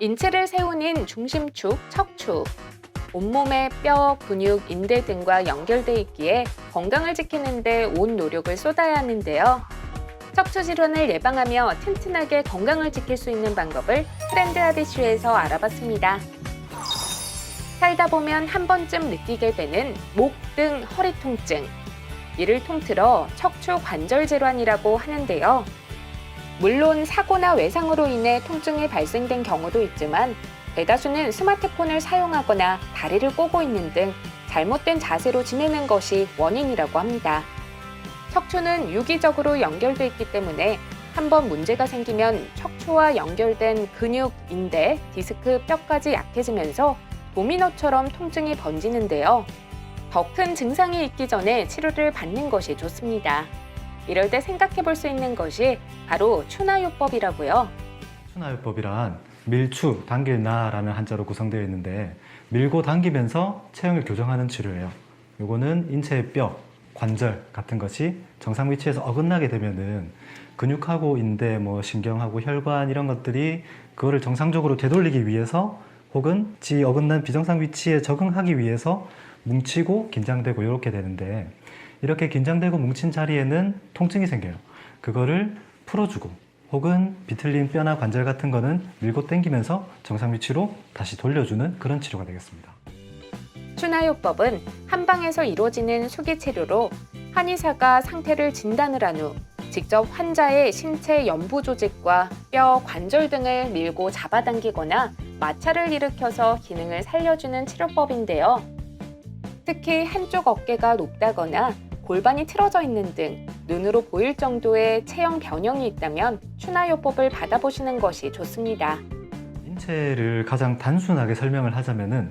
인체를 세우는 중심축, 척추. 온몸의 뼈, 근육, 인대 등과 연결돼 있기에 건강을 지키는데 온 노력을 쏟아야 하는데요. 척추 질환을 예방하며 튼튼하게 건강을 지킬 수 있는 방법을 트렌드 하비슈에서 알아봤습니다. 살다 보면 한 번쯤 느끼게 되는 목 등 허리 통증. 이를 통틀어 척추 관절 질환이라고 하는데요. 물론 사고나 외상으로 인해 통증이 발생된 경우도 있지만 대다수는 스마트폰을 사용하거나 다리를 꼬고 있는 등 잘못된 자세로 지내는 것이 원인이라고 합니다. 척추는 유기적으로 연결돼 있기 때문에 한번 문제가 생기면 척추와 연결된 근육, 인대, 디스크, 뼈까지 약해지면서 도미노처럼 통증이 번지는데요. 더 큰 증상이 있기 전에 치료를 받는 것이 좋습니다. 이럴 때 생각해 볼 수 있는 것이 바로 추나요법이라고요. 추나요법이란 밀추, 당길나라는 한자로 구성되어 있는데 밀고 당기면서 체형을 교정하는 치료예요. 요거는 인체의 뼈, 관절 같은 것이 정상 위치에서 어긋나게 되면은 근육하고 인대, 뭐 신경하고 혈관 이런 것들이 그거를 정상적으로 되돌리기 위해서 혹은 지 어긋난 비정상 위치에 적응하기 위해서 뭉치고 긴장되고 이렇게 되는데 이렇게 긴장되고 뭉친 자리에는 통증이 생겨요. 그거를 풀어주고 혹은 비틀린 뼈나 관절 같은 거는 밀고 당기면서 정상 위치로 다시 돌려주는 그런 치료가 되겠습니다. 추나요법은 한방에서 이루어지는 수기 치료로 한의사가 상태를 진단을 한 후 직접 환자의 신체 연부 조직과 뼈, 관절 등을 밀고 잡아당기거나 마찰을 일으켜서 기능을 살려주는 치료법인데요. 특히 한쪽 어깨가 높다거나 골반이 틀어져 있는 등 눈으로 보일 정도의 체형 변형이 있다면 추나요법을 받아보시는 것이 좋습니다. 인체를 가장 단순하게 설명을 하자면은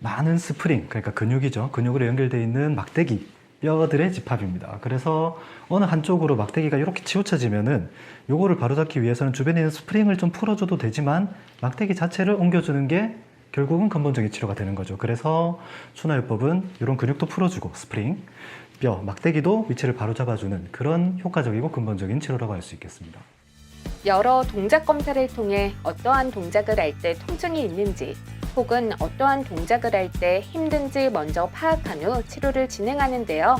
많은 스프링, 그러니까 근육이죠. 근육으로 연결되어 있는 막대기, 뼈들의 집합입니다. 그래서 어느 한쪽으로 막대기가 이렇게 치우쳐지면은 요거를 바로잡기 위해서는 주변에 있는 스프링을 좀 풀어줘도 되지만 막대기 자체를 옮겨주는 게 결국은 근본적인 치료가 되는 거죠. 그래서 추나요법은 이런 근육도 풀어주고 스프링, 뼈, 막대기도 위치를 바로잡아주는 그런 효과적이고 근본적인 치료라고 할 수 있겠습니다. 여러 동작 검사를 통해 어떠한 동작을 할 때 통증이 있는지 혹은 어떠한 동작을 할 때 힘든지 먼저 파악한 후 치료를 진행하는데요.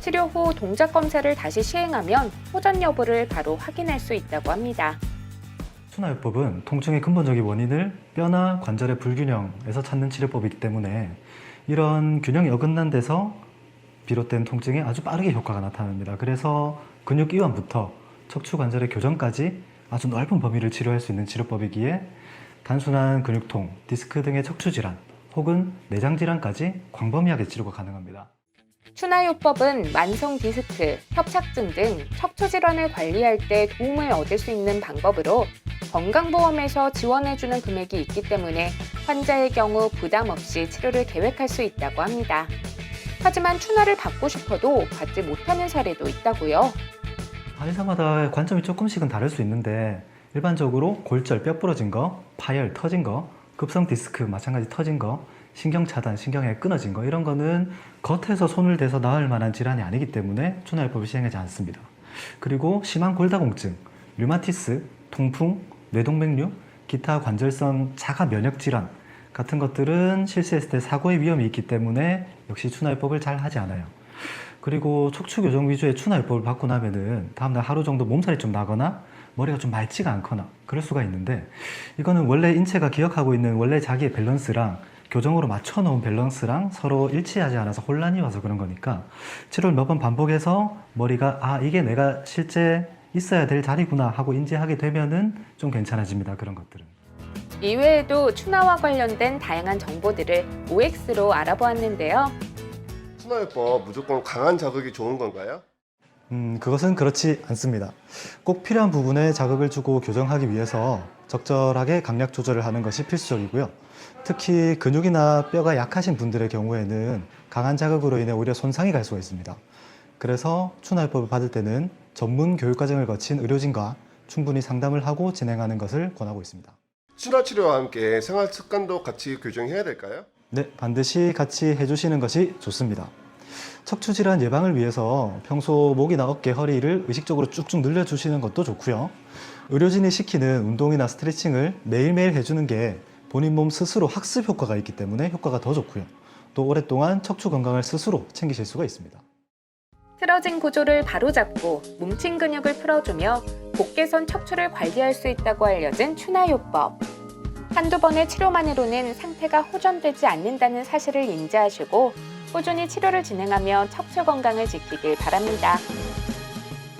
치료 후 동작 검사를 다시 시행하면 호전 여부를 바로 확인할 수 있다고 합니다. 추나요법은 통증의 근본적인 원인을 뼈나 관절의 불균형에서 찾는 치료법이기 때문에 이런 균형이 어긋난 데서 비롯된 통증에 아주 빠르게 효과가 나타납니다. 그래서 근육 이완부터 척추 관절의 교정까지 아주 넓은 범위를 치료할 수 있는 치료법이기에 단순한 근육통, 디스크 등의 척추 질환 혹은 내장 질환까지 광범위하게 치료가 가능합니다. 추나요법은 만성 디스크, 협착증 등 척추 질환을 관리할 때 도움을 얻을 수 있는 방법으로 건강보험에서 지원해주는 금액이 있기 때문에 환자의 경우 부담 없이 치료를 계획할 수 있다고 합니다. 하지만 추나를 받고 싶어도 받지 못하는 사례도 있다고요. 한의사마다 관점이 조금씩은 다를 수 있는데 일반적으로 골절 뼈 부러진 거, 파열 터진 거, 급성 디스크 마찬가지 터진 거, 신경 차단, 신경에 끊어진 거 이런 거는 겉에서 손을 대서 나을 만한 질환이 아니기 때문에 추나요법을 시행하지 않습니다. 그리고 심한 골다공증, 류마티스, 통풍, 뇌동맥류, 기타 관절성 자가 면역 질환 같은 것들은 실수했을 때 사고의 위험이 있기 때문에 역시 추나요법을 잘 하지 않아요. 그리고 척추 교정 위주의 추나요법을 받고 나면은 다음날 하루 정도 몸살이 좀 나거나 머리가 좀 맑지가 않거나 그럴 수가 있는데 이거는 원래 인체가 기억하고 있는 원래 자기의 밸런스랑 교정으로 맞춰 놓은 밸런스랑 서로 일치하지 않아서 혼란이 와서 그런 거니까 치료를 몇 번 반복해서 머리가 아 이게 내가 실제 있어야 될 자리구나 하고 인지하게 되면은 좀 괜찮아집니다 그런 것들은. 이외에도 추나와 관련된 다양한 정보들을 OX로 알아보았는데요. 추나요법 무조건 강한 자극이 좋은 건가요? 음, 그것은 그렇지 않습니다. 꼭 필요한 부분에 자극을 주고 교정하기 위해서 적절하게 강약 조절을 하는 것이 필수적이고요. 특히 근육이나 뼈가 약하신 분들의 경우에는 강한 자극으로 인해 오히려 손상이 갈 수가 있습니다. 그래서 추나요법을 받을 때는 전문 교육 과정을 거친 의료진과 충분히 상담을 하고 진행하는 것을 권하고 있습니다. 추나 치료와 함께 생활 습관도 같이 교정해야 될까요? 네, 반드시 같이 해주시는 것이 좋습니다. 척추 질환 예방을 위해서 평소 목이나 어깨, 허리를 의식적으로 쭉쭉 늘려주시는 것도 좋고요. 의료진이 시키는 운동이나 스트레칭을 매일매일 해주는 게 본인 몸 스스로 학습 효과가 있기 때문에 효과가 더 좋고요. 또 오랫동안 척추 건강을 스스로 챙기실 수가 있습니다. 틀어진 구조를 바로잡고 뭉친 근육을 풀어주며 복개선 척추를 관리할 수 있다고 알려진 추나요법. 한두 번의 치료만으로는 상태가 호전되지 않는다는 사실을 인지하시고 꾸준히 치료를 진행하며 척추 건강을 지키길 바랍니다.